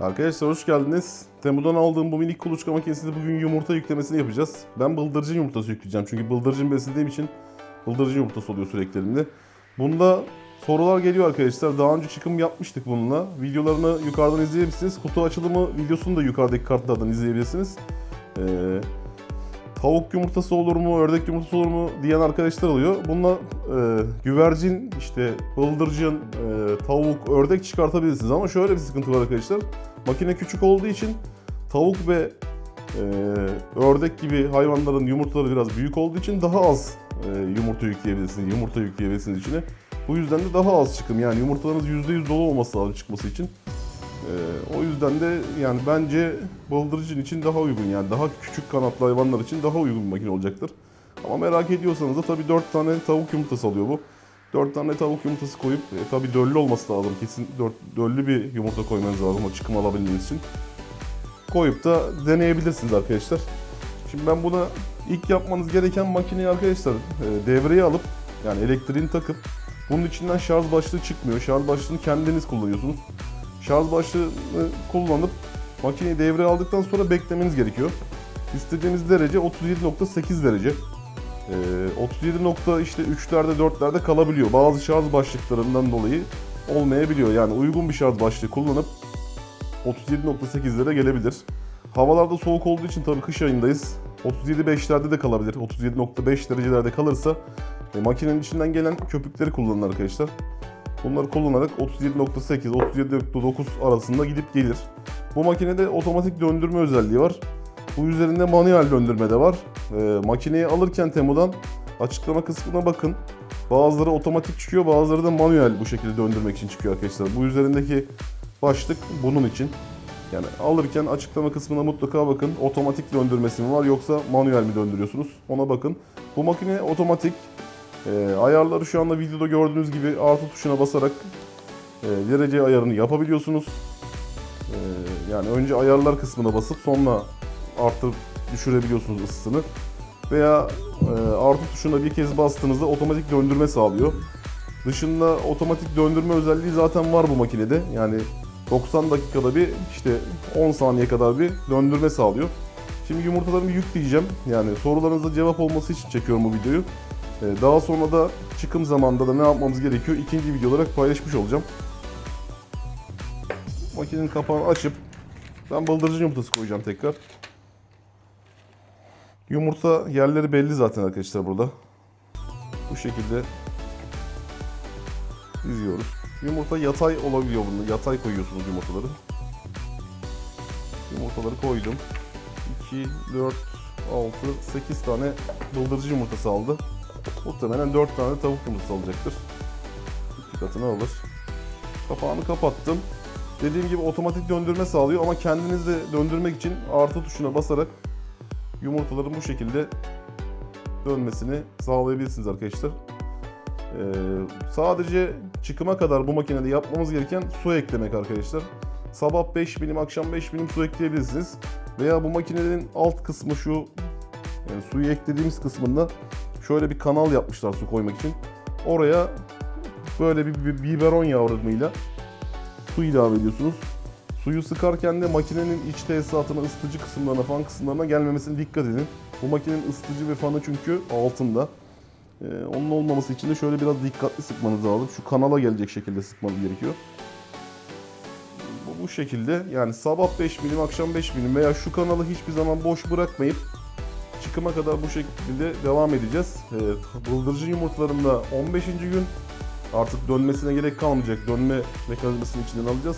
Arkadaşlar hoş geldiniz. Temu'dan aldığım bu minik kuluçka makinesinde bugün yumurta yüklemesini yapacağız. Ben bıldırcın yumurtası yükleyeceğim çünkü bıldırcın beslediğim için bıldırcın yumurtası oluyor sürekli elimde. Bunda sorular geliyor arkadaşlar. Daha önce çıkım yapmıştık bununla. Videolarını yukarıdan izleyebilirsiniz. Kutu açılımı videosunu da yukarıdaki kartlardan izleyebilirsiniz. Ee, tavuk yumurtası olur mu, ördek yumurtası olur mu diyen arkadaşlar oluyor. Bununla e, güvercin, işte bıldırcın, e, tavuk, ördek çıkartabilirsiniz. Ama şöyle bir sıkıntı var arkadaşlar. Makine küçük olduğu için tavuk ve e, ördek gibi hayvanların yumurtaları biraz büyük olduğu için daha az e, yumurta yükleyebilirsiniz. Yumurta yükleyebilirsiniz içine. Bu yüzden de daha az çıkım. Yani yumurtalarınız %100 dolu olması lazım çıkması için. Ee, o yüzden de yani bence bıldırcın için daha uygun yani daha küçük kanatlı hayvanlar için daha uygun bir makine olacaktır. Ama merak ediyorsanız da tabii 4 tane tavuk yumurtası alıyor bu. 4 tane tavuk yumurtası koyup e, tabii döllü olması lazım. Kesin 4 döllü bir yumurta koymanız lazım o çıkım alabilmeniz için. Koyup da deneyebilirsiniz arkadaşlar. Şimdi ben buna ilk yapmanız gereken makineyi arkadaşlar e, devreye alıp yani elektriğini takıp bunun içinden şarj başlığı çıkmıyor. Şarj başlığını kendiniz kullanıyorsunuz. Şarj başlığını kullanıp makineyi devreye aldıktan sonra beklemeniz gerekiyor. İstediğimiz derece 37.8 derece. Ee, 37 nokta işte 3'lerde 4'lerde kalabiliyor. Bazı şarj başlıklarından dolayı olmayabiliyor. Yani uygun bir şarj başlığı kullanıp 37.8'lere gelebilir. Havalarda soğuk olduğu için tabii kış ayındayız. 37.5'lerde de kalabilir. 37.5 derecelerde kalırsa e, makinenin içinden gelen köpükleri kullanın arkadaşlar. Bunları kullanarak 37.8 37.9 arasında gidip gelir. Bu makinede otomatik döndürme özelliği var. Bu üzerinde manuel döndürme de var. E, makineyi alırken Temu'dan açıklama kısmına bakın. Bazıları otomatik çıkıyor, bazıları da manuel bu şekilde döndürmek için çıkıyor arkadaşlar. Bu üzerindeki başlık bunun için. Yani alırken açıklama kısmına mutlaka bakın. Otomatik döndürmesi mi var yoksa manuel mi döndürüyorsunuz? Ona bakın. Bu makine otomatik. E, ayarları şu anda videoda gördüğünüz gibi artı tuşuna basarak e, derece ayarını yapabiliyorsunuz. E, yani önce ayarlar kısmına basıp sonra artır düşürebiliyorsunuz ısısını. Veya e, artı tuşuna bir kez bastığınızda otomatik döndürme sağlıyor. Dışında otomatik döndürme özelliği zaten var bu makinede. Yani 90 dakikada bir işte 10 saniye kadar bir döndürme sağlıyor. Şimdi yumurtalarımı yükleyeceğim. Yani sorularınıza cevap olması için çekiyorum bu videoyu. Ee, Daha sonra da çıkım zamanında da ne yapmamız gerekiyor ikinci video olarak paylaşmış olacağım. Makinenin kapağını açıp ben bıldırcın yumurtası koyacağım tekrar. Yumurta yerleri belli zaten arkadaşlar burada. Bu şekilde diziyoruz. Yumurta yatay olabiliyor bunda. Yatay koyuyorsunuz yumurtaları. Yumurtaları koydum. 2, 4, 6, 8 tane bıldırcın yumurtası aldı. Muhtemelen 4 tane tavuk yumurtası alacaktır. İki katını alır. Kapağını kapattım. Dediğim gibi otomatik döndürme sağlıyor ama kendiniz de döndürmek için artı tuşuna basarak yumurtaların bu şekilde dönmesini sağlayabilirsiniz arkadaşlar. Ee, sadece çıkıma kadar bu makinede yapmamız gereken su eklemek arkadaşlar. Sabah 5 milim, akşam 5 milim su ekleyebilirsiniz. Veya bu makinenin alt kısmı şu yani suyu eklediğimiz kısmında şöyle bir kanal yapmışlar su koymak için. Oraya böyle bir, bir biberon yardımıyla su ilave ediyorsunuz. Suyu sıkarken de makinenin iç tesisatına, ısıtıcı kısımlarına, fan kısımlarına gelmemesine dikkat edin. Bu makinenin ısıtıcı ve fanı çünkü altında. Ee, onun olmaması için de şöyle biraz dikkatli sıkmanız lazım. Şu kanala gelecek şekilde sıkmanız gerekiyor. Bu, bu şekilde yani sabah 5 milim, akşam 5 milim veya şu kanalı hiçbir zaman boş bırakmayıp çıkıma kadar bu şekilde devam edeceğiz. Ee, bıldırcın yumurtalarında 15. gün artık dönmesine gerek kalmayacak. Dönme mekanizmasını içinden alacağız.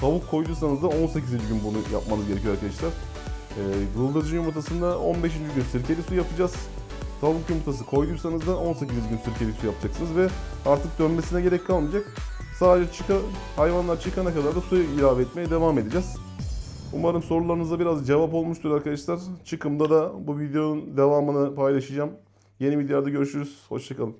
Tavuk koyduysanız da 18. gün bunu yapmanız gerekiyor arkadaşlar. Ee, bıldırcın yumurtasında 15. gün sirkeli su yapacağız. Tavuk yumurtası koyduysanız da 18. gün sirkeli su yapacaksınız ve artık dönmesine gerek kalmayacak. Sadece çıka, hayvanlar çıkana kadar da suyu ilave etmeye devam edeceğiz. Umarım sorularınıza biraz cevap olmuştur arkadaşlar. Çıkımda da bu videonun devamını paylaşacağım. Yeni videolarda görüşürüz. Hoşçakalın.